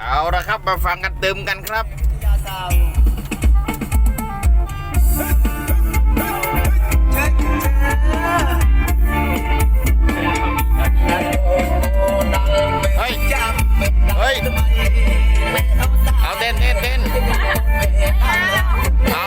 เอาละครับมาฟังกันเติมกันครับเฮ้ยเฮ้ยเอาเต้นเต้นเต้นเอา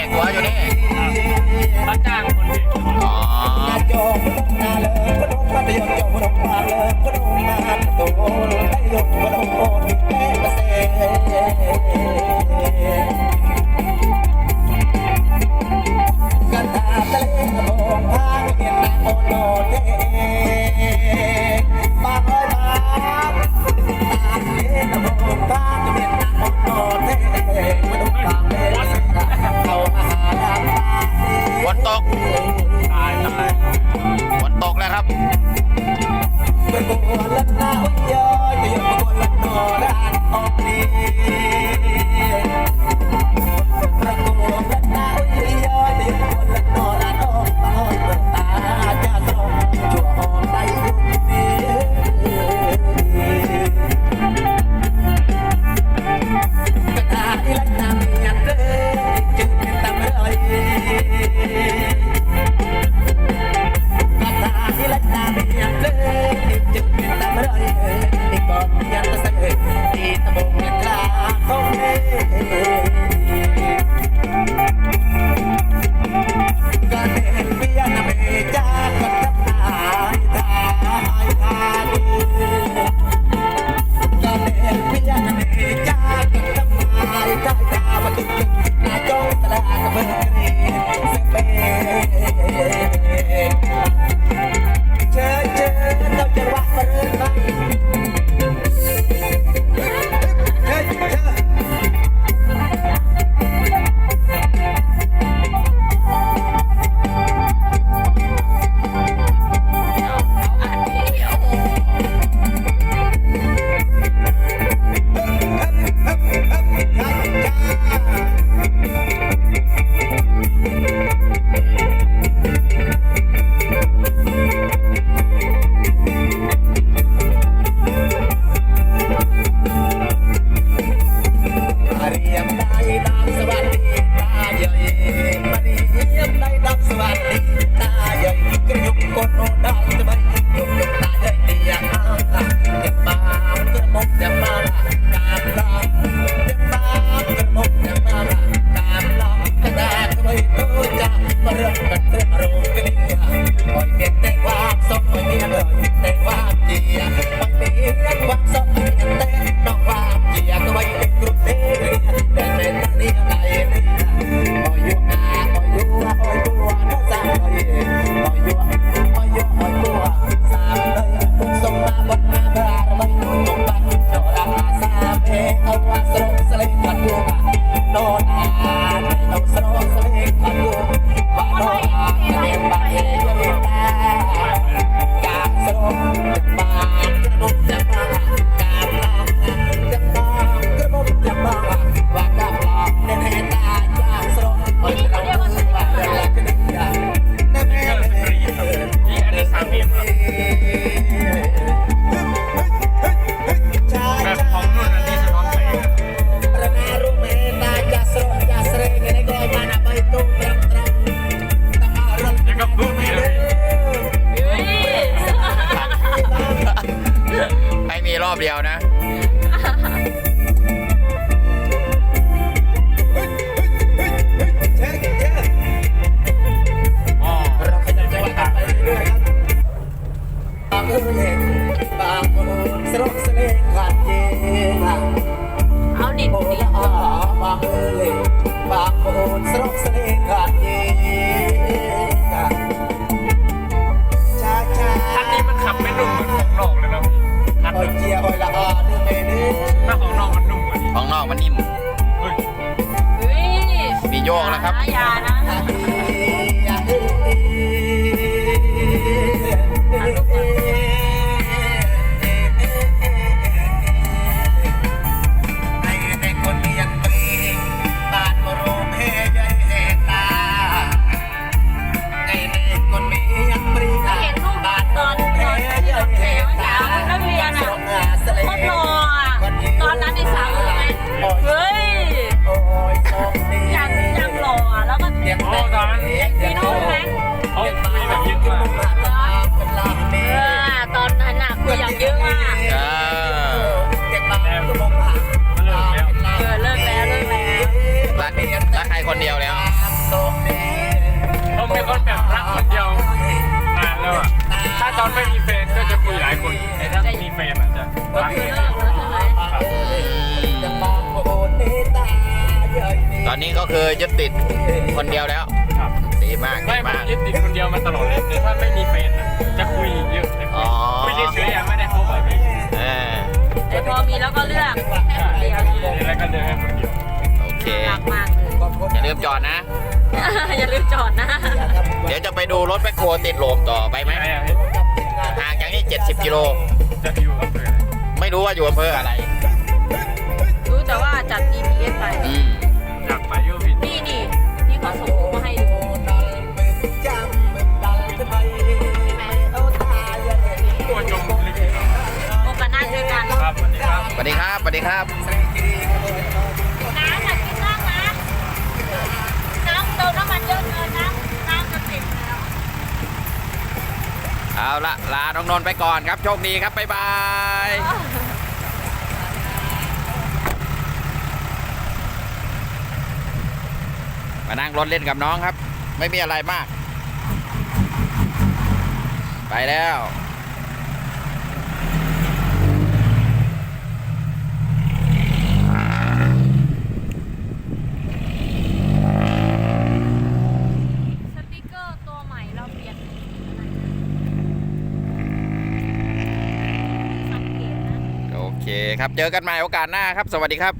แจกหัวอยู่นี่รับจ้าง อบเดียวนะเช็คเช็คอ๋อเราขยับจั ตอนไม่มีแฟนก็จะคุยหลายคนแต่ถ้ามีแฟนอะจะก็รักคือคนเลิเดียวกแล้วใช่ไหมตอนนี้ก็คือยึดติดคนเดียวแล้วครับดีมากไม่ดีมันมากยึดติดคนเดียวมาตลอดเลยแต่ถ้าไม่มีแฟนอะจะคุยเยอะเลยอ๋อคุยเฉยๆอะไม่ได้คบอะไรพี่เออแต่พอมีแล้วก็เลือกแค่คนเดียวแล้วก็เดินให้คนเดียวโอเครักมากเลยอย่าลืมจอดนะ อย่าลืมจอดนะ เดี๋ยวจะไปดูรถแมคโครติดโลมต่อไปไหมไม่อะพี่ ห่างจากนี้ 70 กิโล จะอยู่กับเพื่อนไม่รู้ว่าอยู่อำเภออะไร เอาละลาน้องนนท์ไปก่อนครับ โชคดีครับ บ๊ายบาย มานั่งรถเล่นกับน้องครับ ไม่มีอะไรมาก ไปแล้ว สติกเกอร์ตัวใหม่เราเปลี่ยนเป็นสีอะไรนะสังเกต นะครับ เจอกันใหม่โอกาสหน้าครับ สวัสดีครับ